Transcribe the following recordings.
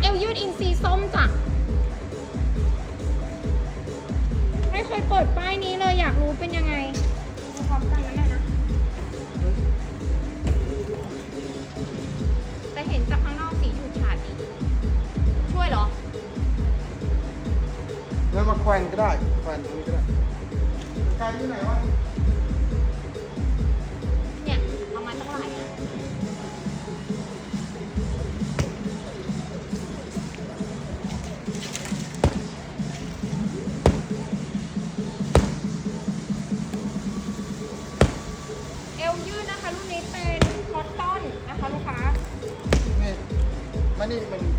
เอวยืดอินซีส้มจ้ะไม่เคยเปิดป้ายนี้เลยอยากรู้เป็นยังไงพร้อมกันนะแม่นะแต่เห็นจากข้างนอกสีฉูดฉาดดีช่วยเหรอ แล้วมาแขวนก็ได้แขวนตรงนี้ก็ได้ไกลที่ไหนวะ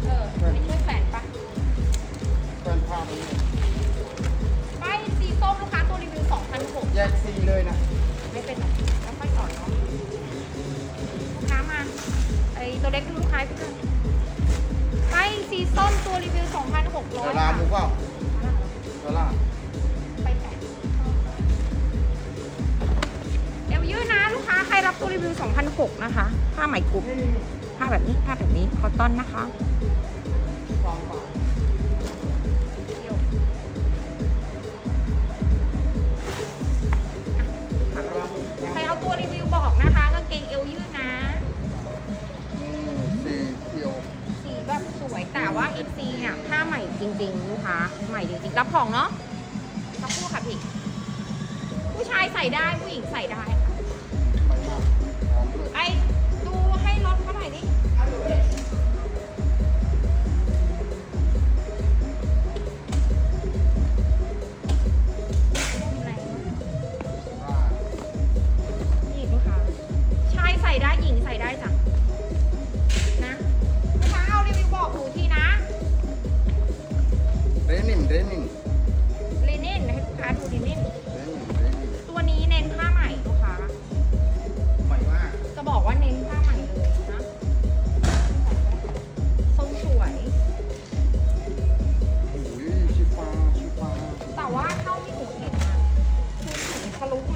เออแขวนไม่ช่วยแฝนปะแขวนผ้ามันนี่ป้ายสีส้มลูกค้าตัวรีวิว2,006 แยกสีเลยนะไม่เป็นหรอกแล้วค่อยสอนเนาะลูกค้ามาไอตัวเล็กคือลูกค้าพี่เลยป้ายสีส้มตัวรีวิว 2,600เดี๋ยวลาหมูเปล่าเดี๋ยวลาไปแปะเอวยืดนะ ลูกค้าใครรับตัวรีวิว2,006นะคะ ผ้าไหมกรุ๊ปนี่นี่นี่ ผ้าแบบนี้ผ้าแบบนี้คอตตอนนะคะสองบาทใครเอาตัวรีวิวบอกนะคะกางเกงเอวยืดนะอืมสีเขียวสีแบบสวยแต่ว่าอินซีเนี่ยผ้าใหม่จริงๆลูกค้าใหม่จริงๆรับของเนาะรับคู่ค่ะพี่ผู้ชายใส่ได้ผู้หญิงใส่ได้ค่ะไปมากหอมด้วยไอดู ให้รถเขาหน่อยดิ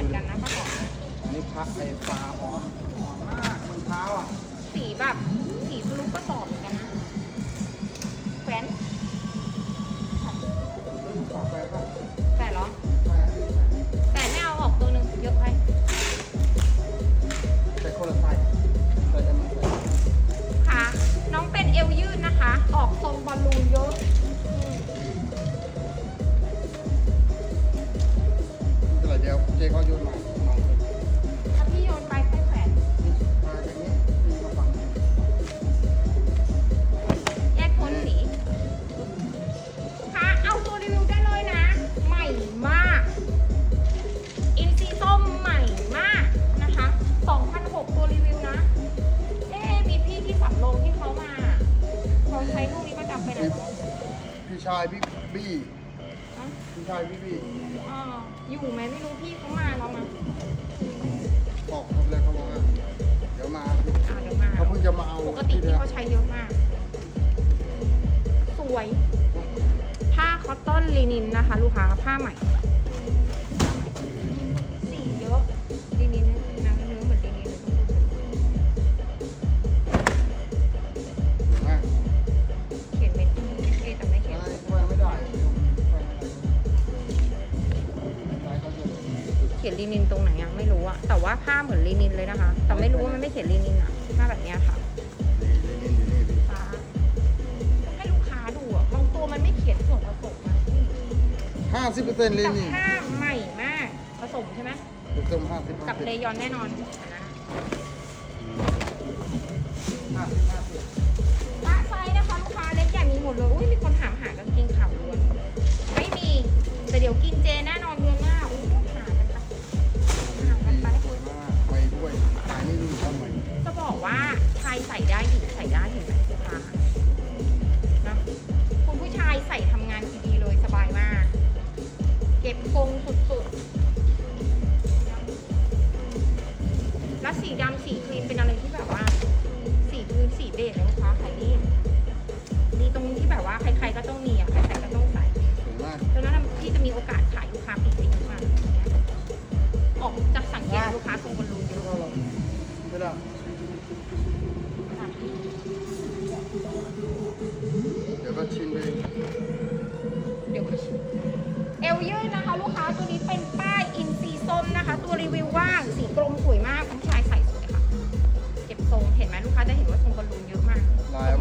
มือนกันนะประกอบอันนี้พักไอ้ฟ้าหอมหอมมากมันเท้าอะ สีแบบสีทะลุกระสอบเหมือนกันนะ พี่ชายพี่บี้ฮะพี่ชายพี่บี้อ่าอยู่ไหมไม่รู้พี่เขามาแล้วนะบอกเขาเลยเขาบอกว่าเดี๋ยวมาอ่าเดี๋ยวมาเขาเพิ่งจะมาเอาปกติที่ที่เดียวเขาใช้เยอะมาก สวย ผ้าคอตตอนลินินนะคะ ลูกค้าผ้าใหม่ เหมือนลินินเลยนะคะ แต่ไม่รู้ว่ามันไม่เขียนลินินอะผ้าแบบเนี้ยค่ะนี่นี่นี่นี่นี่ฟ้าให้ลูกค้าดูอะบางตัวมันไม่เขียนส่วนผสมมาพี่ห้าสิบเปอร์เซ็นต์เลยแต่นี่ผ้าใหม่มากผสมใช่ไหมถูกต้องห้าสิบ กับเลยอนแน่นอนนะ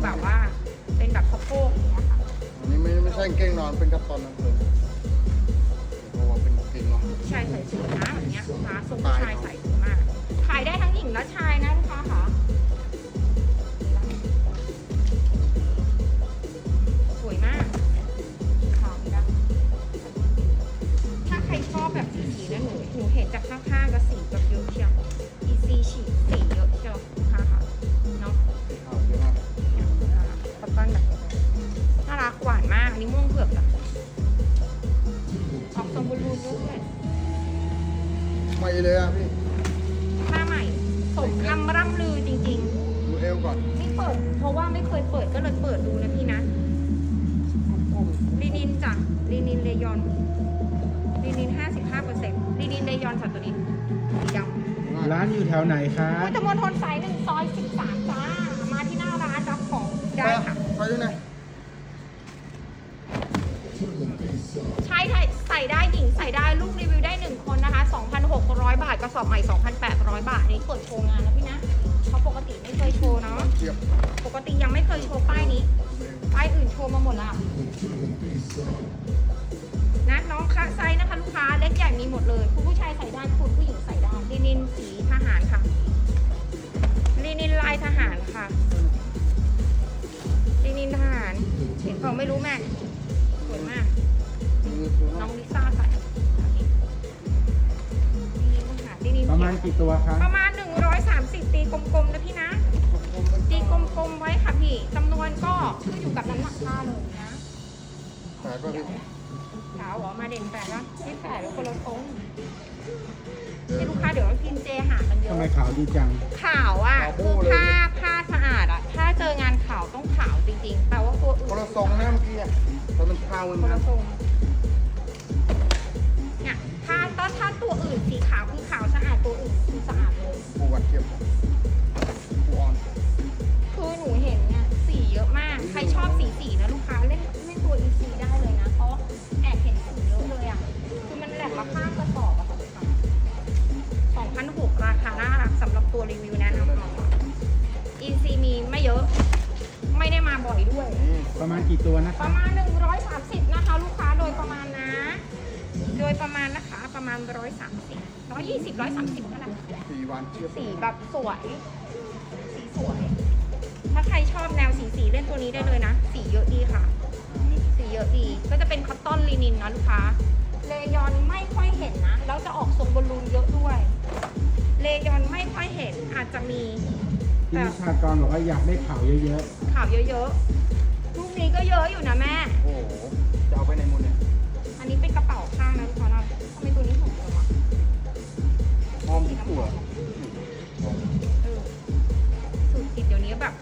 แบบว่า เป็นแบบสะโพกอย่างเงี้ยค่ะอันนี้ไม่ไม่ใช่เกงนอนเป็นกระตอนนั่นเลยเพราว่าเป็นกางเกอนชายใส่สูทนะอย่างเงี้ยลูาทรงชายใส่สูทมาก ขายได้ทั้งหญิงและชายนะลูกค้าคะสวยมากขาวนถ้าใครชอบแบบสีๆนะหนูหนูเห็นจากข้างๆก็สีแบ ลีนินจ้ะลีนินเลยอนลีนิน 55%ลีนินเลยอนจ้ะตัวนี้สีดำร้านอยู่แถวไหนครัพุบทธมณฑลสายหนึ่งซอย13จ้า มาที่หน้าร้านรับของได้ค่ะ ไปดูหน่อยใช่ใช่ใส่ได้หญิงใส่ได้ลูกรีวิวได้ 1 คนนะคะ 2,600 บาทกระสอบใหม่ 2,800 บาทอันนี้เปิดโชว์งานนะพี่นะ เพราะปกติไม่เคยโชว์เนาะเทียบปกติยังไม่เคยโชว์ป้ายนี้ป้ายอื่นโชว์มาหมดแล้วนะน้องคะไซส์นะคะลูกค้าเล็กใหญ่มีหมดเลยคุณผู้ชายใส่ได้คุณผู้หญิงใส่ได้ลินินสีทหารค่ะลินินลายทหารค่ะลินินทหารเห็นเปล่าไม่รู้แม่สวยมากดูดูน้น้อองงลิซ่าใส่ลินินทหารลินินประเขีมาณยวกี่ตัวครับประมาณ 130 ตีกลมๆนะพี่นะ ตีกลมๆไว้ค่ะพี่จำนวนก็ขึ้นอยู่กับน้ำหนักผ้าเลยนะแปดป่ะพี่ขาวเหรอมาเด่นแปดวะไม่แปดเป็นคนละทรงที่ลูกค้าเดี๋ยวพิมพ์เจหากันเยทำไมอะขาวดีจัง ขาวอะคือผ้าผ้าสะอาดอะ ถ้าเจองานขาวต้องขาวจริงๆแต่ว่าตัวอื่คนนละทรงนะเมื่อกี้อะแต่มันพาวคมันนละทรง คาน่ารักสำหรับตัวรีวิวแนะนำเอา EC มีไม่เยอะ ไม่ได้มาบ่อยด้วยนี่ประมาณกี่ตัวนะคปรับระมาณ 130 นะคะ ลูกค้าโดยประมาณนะ โดยประมาณนะคะประมาณ 130 120 130นั่นแหละ สี่วันเทียบสีแบบสวย สีสวย ถ้าใครชอบแนวสีสีเล่นตัวนี้ได้เลยนะ สีเยอะดีค่ะ สีเยอะดี ก็จะเป็นคอตตอนลินินนะลูกค้า เลยอนไม่ค่อยเห็นนะ แล้วจะออกทรงบอลลูนเยอะด้วย เลยอนไม่ค่อยเห็นอาจจะมีพี่วิชากรบอกว่าอยากได้ขาวเยอะข่าวเยอะๆลูกนี้ก็เยอะอยู่นะแม่โอ้โห จะเอาไปในมูลเนี่ยอันนี้เป็นกระเป๋าข้างนะลูกค้านะทำไมตัวนี้ถูกจังวะหอมทุกตัวเออสูตรติดเดี๋ยวนี้แบบ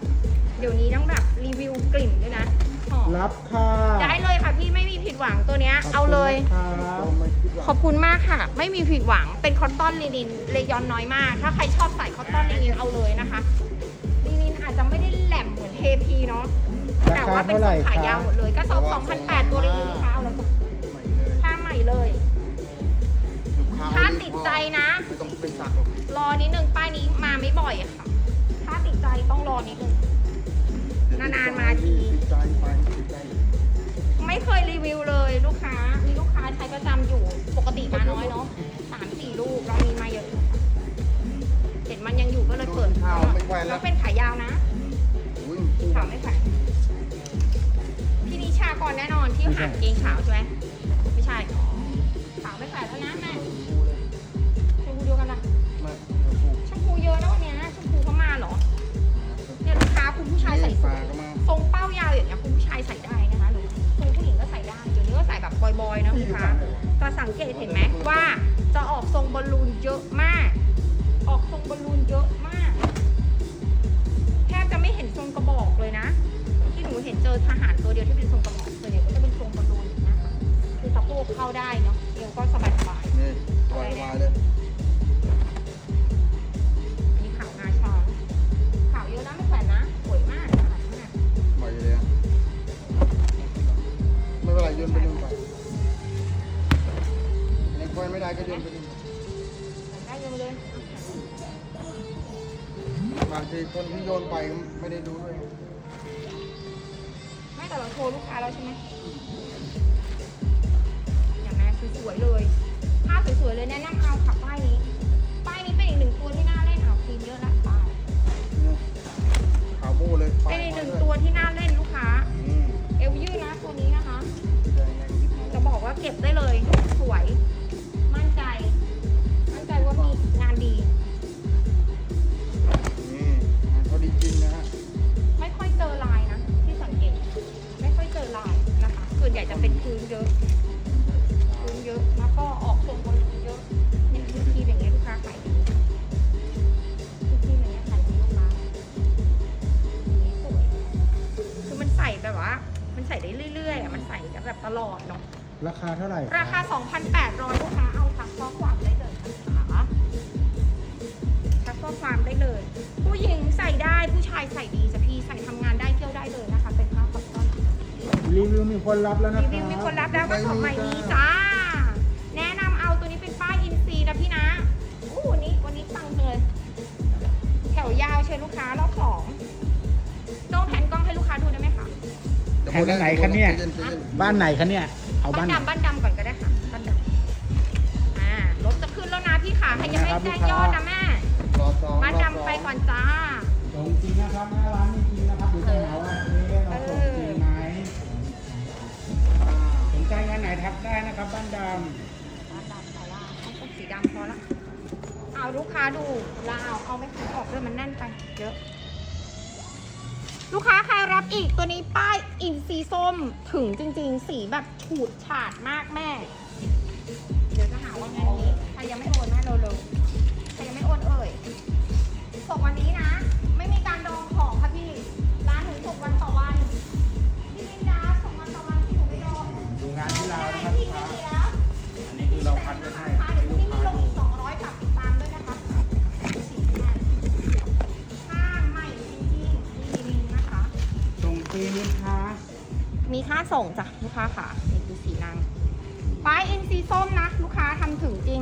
เดี๋ยวนี้ต้องแบบรีวิวกลิ่นด้วยนะหอมๆรับค่ะได้เลย ค่ะพี่ไม่มีผิดหวังตัวเนี้ยเอาเลยขอบคุณนะคเรารับไม่คิดว่าขอบคุณมากค่ะ ไม่มีผิดหวังเป็นคอตตอนลีนินเลยอนน้อยมาก ถ้าใครชอบใส่คอตตอนลีนินเอาเลยนะคะลีนินอาจจะไม่ได้แหลมเหมือนเทพีเนาะราแต่คาว่าเป็นเท่าทไหรร่งคขารัยาวบหมดเลยก็สอง2,800ตัวรีวิวลูกค้าเอาเลยจ้ะใหม่เลยผ้าใหม่เลยลูกค้ถ้าติดใจนะไม่ต้องเป็นสักหรอกรอนิดนึงป้ายนี้มาไม่บ่อยอะค่ะ ถ้าติดใจต้องรอนิดนึงนานๆมาทีติดใจ ไปติดใจไม่เคยรีวิวเลยลูกค้า มีลูกค้าใช้ประจำอยู่ ปกติมาน้อยเนาะสามสี่ลูกเรามีมาเยอะอยู่เห็นมันยังอยู่ก็เลยเปิดข้าวไม่แควนแล้แล้ววเป็นขายาวนะอุ้ยขาวไม่แขวนพี่นิชากรแน่นอนที่หางเกงขาวใช่ไหมไม่ใช่ขาวไม่แขวนแล้วนะแม่ชมพูเดียวกันนะไม่ชมพูเยอะนะวันเนี้ยชมพูเขามาเหรอเนี่ยลูกค้าคุณผู้ชายใส่ปสูลาทก็มาทรงเป้ายาวอย่างเงี้ยคุณ บอยนะลูกค้าแต่สังเกตเห็นไหมว่าจะออกทรงบอลลูนเยอะมาก ออกทรงบอลลูนเยอะมาก แทบจะไม่เห็นทรงกระบอกเลยนะ ที่หนูเห็นเจอทหารตัวเดียวที่เป็นทรงกระบอกส่วนใหญ่ก็จะเป็นทรงบอลลูนนะคะคือสะโพกเข้าได้เนาะเอวก็สบายๆนี่ยลอยมายเลย อยไม่ได้ก็โยนไปดิได้ยัเลยบางทีคนที่โยนไปไม่ได้ดูด้วยไม่แต่เราโทรลูกค้าแล้วใช่ไหมอย่างนี้คือสวยเลยภาพสวยๆเลยแนะนำเอาขับป้ายนี้ ป้ายนี้เป็นอีกหนึ่งตัวที่น่าเล่นเอาทีมเยอะละป้ายขาวโบ้เลยเป็นอีกหนึ่งตัวที่น่า ราคาเท่าไหร่ราคา 2,800ลูกค้าเอาทักข้อความได้เลยนะคะทักข้อความได้เลย ผู้หญิงใส่ได้ผู้ชายใส่ดีจะพี่ใส่ทำงานได้เที่ยวได้เลยนะคะ เป็นผ้าคอตตอนรีวิวมีคนรับแล้วนะรีควิวรับมีคนรับแล้วก็ส่งใหม่นี้จ้า แนะนำเอาตัวนี้เป็นป้ายอินซีนะพี่นะอู้วันนี้วันนี้ตังเลย แถวยาวเชิญลูกค้ารอบสองต้องแผนกล้องให้ลูกค้าดูได้ไหมคะแห่งไหนคะเนี่ยใจใจเนบ้านไหนคะเนี่ย เอาบ้าบ้านนไหนดำบ้านดำก่อนก็ได้ค่ะบ้านดำอ่ารถจะขึ้นแล้วนะพี่ขาใครยังไม่ครับแจ้งลูกค้ายอดนะแม่รอสองบ้านรอสองดำไปก่อนจ้าส่งจริงนะครับหน้าร้านจริงๆนะครับเดี๋ยวจะหาว่าเอ๊ะเราส่งจริงไหมอ่าสนใจงานไหนทักได้นะครับบ้านดบ้านดำแต่ว่าเอาเป็นสีดำพอละเอาลูกค้าดูลาวเอาไม่คันออกด้วยมันแน่นไปเยอะ ลูกค้าใครรับอีกตัวนี้ป้ายอินซีส้มถึงจริง ๆ สีแบบ ฉูดฉาดมากแม่ เดี๋ยวจะหาว่างานนี้ใครยังไม่โอนแม่เร็วๆใครยังไม่โอนเอ่ยส่งวันนี้นะ ไม่มีการดองของค่ะพี่ ร้านหนูส่งวันต่อวัน พี่ลินดาส่งวันต่อวันที่หนูไม่ดองำดูงานที่เราวนะครับพี่ลูกไม่ค้ามีแล้วอันนี้คือเราคัดไว้ให้ให้ลูกค้าดูสองร้อยฝากติดตามด้วยนะคะสีแดงผ้าใหม่จริงๆมีนะคะส่งฟรีลูกค้ามีค่าส่งจ้ะลูกค้าค่ะ นี่คือสีนางป้ายอินซีส้มนะ ลูกค้าทำถึงจริง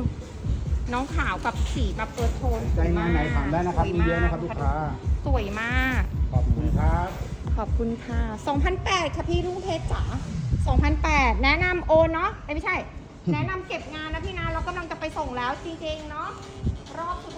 น้องขาวกับสีแบบเปิดโทนใจงานไหนถามได้นะครับมีเยอะนะครับลูกค้า สวยมาก ขอบคุณครับ ขอบคุณค่ะ2,008ค่ะพี่รุ่งเพชรจ๋า2,008แนะนำโอนเนาะเอ้ยไม่ใช่ แนะนำเก็บงานนะพี่นะเรากำลังจะไปส่งแล้วจริงๆเนาะรอบสุดท้าย